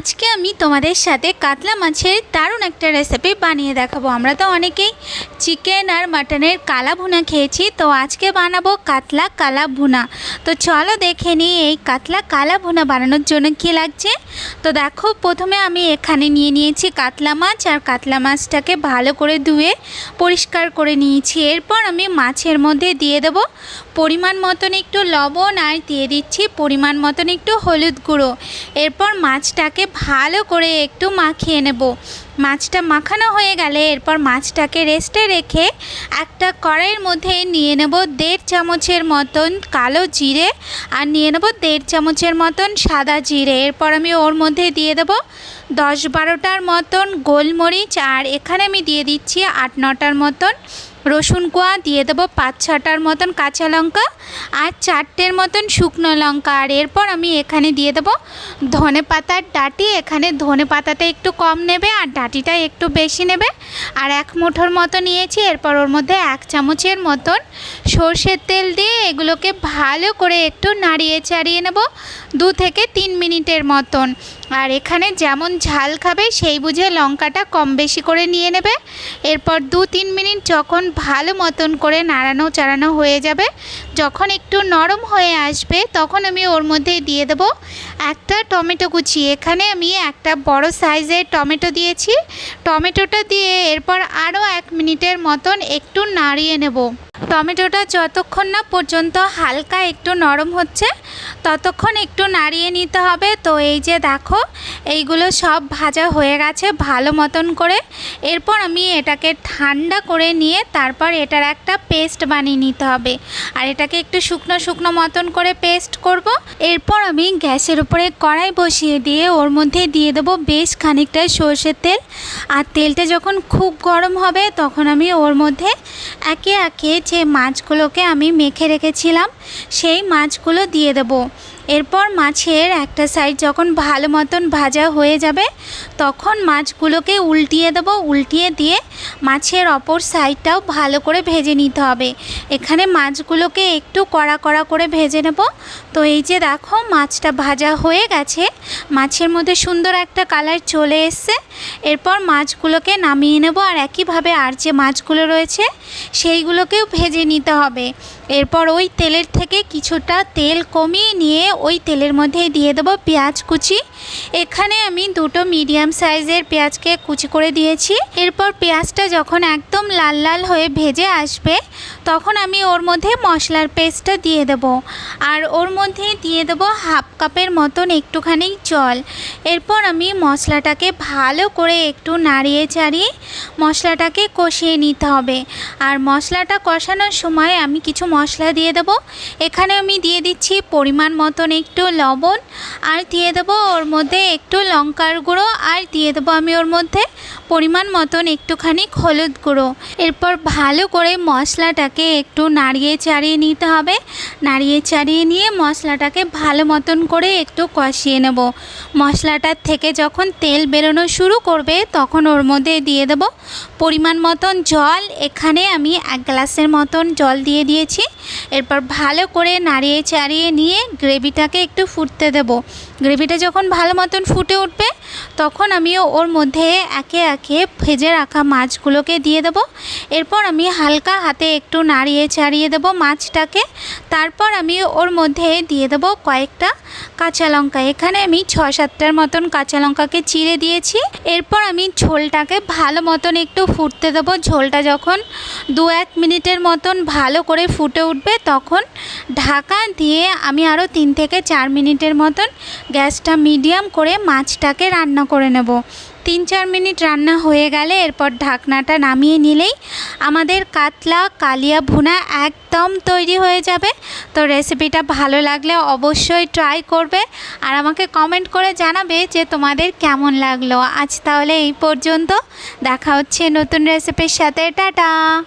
আজকে আমি তোমাদের সাথে কাতলা মাছের দারুণ একটা রেসিপি বানিয়ে দেখাবো। আমরা তো অনেকেই চিকেন আর মাটনের কালা ভুনা খেয়েছি, তো আজকে বানাবো কাতলা কালা ভুনা। তো চলো দেখে নিই এই কাতলা কালা ভুনা বানানোর জন্য কী লাগছে। তো দেখো, প্রথমে আমি এখানে নিয়ে নিয়েছি কাতলা মাছ আর কাতলা মাছটাকে ভালো করে ধুয়ে পরিষ্কার করে নিয়েছি। এরপর আমি মাছের মধ্যে দিয়ে দেব পরিমাণ মতন একটু লবণ আর দিয়ে দিচ্ছি পরিমাণ মতন একটু হলুদ গুঁড়ো। এরপর মাছটাকে ভালো করে একটু মাখিয়ে নেব। মাছটা মাখানো হয়ে গেলে এরপর মাছটাকে রেস্টে রেখে একটা কড়াইয়ের মধ্যে নিয়ে নেব দেড় চামচের মতন কালো জিরে আর নিয়ে নেব দেড় চামচের মতন সাদা জিরে। এরপর আমি ওর মধ্যে দিয়ে দেব দশ বারোটার মতন গোলমরিচ আর এখানে আমি দিয়ে দিচ্ছি আট নটার মতন রসুন কোয়া দিয়ে দেবো পাঁচ ছটার মতন কাঁচা লঙ্কা আর চারটের মতন শুকনো লঙ্কা। আর এরপর আমি এখানে দিয়ে দেবো ধনে পাতার ডাঁটি। এখানে ধনে পাতাটা একটু কম নেবে আর ডাঁটিটা একটু বেশি নেবে। আর এক মুঠোর মতো নিয়েছি। এরপর ওর মধ্যে এক চামচের মতন সর্ষের তেল দিয়ে এগুলোকে ভালো করে একটু নাড়িয়ে চাড়িয়ে নেব। দু থেকে তিন মিনিটের মতন। আর এখানে যেমন ঝাল খাবে, সেই বুঝে লঙ্কাটা কম বেশি করে নিয়ে নেবে। এরপর দু তিন মিনিট যখন ভালো মতন করে নাড়ানো চাড়ানো হয়ে যাবে, যখন একটু নরম হয়ে আসবে, তখন আমি ওর মধ্যে দিয়ে দেবো একটা টমেটো কুচি। এখানে আমি একটা বড় সাইজের টমেটো দিয়েছি। টমেটোটা দিয়ে এরপর আরও এক মিনিটের মতন একটু নাড়িয়ে নেব। টমেটোটা যতক্ষণ না পর্যন্ত হালকা একটু নরম হচ্ছে, ততক্ষণ একটু নাড়িয়ে নিতে হবে। তো এই যে দেখো, এইগুলো সব ভাজা হয়ে গেছে ভালো মতন করে। এরপর আমি এটাকে ঠান্ডা করে নিয়ে তারপর এটার একটা পেস্ট বানিয়ে নিতে হবে। আর এটাকে একটু শুকনো শুকনো মতন করে পেস্ট করব। এরপর আমি গ্যাসের উপরে কড়াই বসিয়ে দিয়ে ওর মধ্যে দিয়ে দেবো বেশ খানিকটা সর্ষের তেল। আর তেলটা যখন খুব গরম হবে, তখন আমি ওর মধ্যে একে একে যে মাছগুলোকে আমি মেখে রেখেছিলাম সেই মাছগুলো দিয়ে দেবো। এরপর মাছের একটা সাইড যখন ভালো মতন ভাজা হয়ে যাবে, তখন মাছগুলোকে উল্টিয়ে দেবো। উল্টিয়ে দিয়ে মাছের অপর সাইডটাও ভালো করে ভেজে নিতে হবে। এখানে মাছগুলোকে একটু কড়া কড়া করে ভেজে নেব। তো এই যে দেখো, মাছটা ভাজা হয়ে গেছে। মাছের মধ্যে সুন্দর একটা কালার চলে এসছে। এরপর মাছগুলোকে নামিয়ে নেব আর একইভাবে আর যে মাছগুলো রয়েছে, সেইগুলোকেও ভেজে নিতে হবে। এরপর ওই তেলের থেকে কিছুটা তেল কমিয়ে নিয়ে ওই তেলের মধ্যেই দিয়ে দেবো পেঁয়াজ কুচি এখানে আমি দুটো মিডিয়াম সাইজের পেঁয়াজকে কুচি করে দিয়েছি। এরপর পেঁয়াজটা যখন একদম লাল লাল হয়ে ভেজে আসবে, তখন আমি ওর মধ্যে মশলার পেস্টটা দিয়ে দেব। আর ওর মধ্যে দিয়ে দেবো হাফ কাপের মতন একটুখানি জল। এরপর আমি মশলাটাকে ভালো করে একটু নাড়িয়ে চাড়িয়ে মশলাটাকে কষিয়ে নিতে হবে। আর মশলাটা কষানোর সময় আমি কিছু মশলা দিয়ে দেবো। এখানে আমি দিয়ে দিচ্ছি পরিমাণ মতন একটু লবণ। আর দিয়ে দেবো ওর মধ্যে একটু লঙ্কার গুঁড়ো আর দিয়ে দেবো আমি ওর মধ্যে। পরিমাণ মতন একটুখানি হলুদ গুঁড়ো। এরপর ভালো করে মশলাটাকে একটু নাড়িয়ে চাড়িয়ে নিতে হবে। নাড়িয়ে চাড়িয়ে নিয়ে মশলাটাকে ভালো মতন করে একটু কষিয়ে নেব। মশলাটার থেকে যখন তেল বেরোনো শুরু করবে, তখন ওর মধ্যে দিয়ে দেব পরিমাণ মতন জল। এখানে আমি এক গ্লাসের মতন জল দিয়ে দিয়েছি। এরপর ভালো করে নাড়িয়ে চাড়িয়ে নিয়ে গ্রেভিটাকে একটু ফুটতে দেব। গ্রেভিটা যখন ভালো মতন ফুটে উঠবে, তখন আমি ওর মধ্যে একে একে ভেজে রাখা মাছগুলোকে দিয়ে দেব। এরপর আমি হালকা হাতে একটু নাড়িয়ে চাড়িয়ে দেব মাছটাকে। তারপর আমি ওর মধ্যে দিয়ে দেব কয়েকটা কাঁচা লঙ্কা। এখানে আমি ছ সাতটার মতন কাঁচা লঙ্কাকে চিড়ে দিয়েছি। এরপর আমি ঝোলটাকে ভালো মতন একটু ফুটতে দেবো। ঝোলটা যখন দু এক মিনিটের মতন ভালো করে ফুটে উঠবে, তখন ঢাকা দিয়ে আমি আরও তিন থেকে চার মিনিটের মতন গ্যাসটা মিডিয়াম করে মাছটাকে রান্না করে নেব। তিন চার মিনিট রান্না হয়ে গেলে এরপর ঢাকনাটা নামিয়ে নিলেই আমাদের কাতলা, কালিয়া ভুনা একদম তৈরি হয়ে যাবে। তো রেসিপিটা ভালো লাগলে অবশ্যই ট্রাই করবে আর আমাকে কমেন্ট করে জানাবে যে তোমাদের কেমন লাগল। আজ তাহলে এই পর্যন্ত। দেখা হচ্ছে নতুন রেসিপির সাথে। টাটা!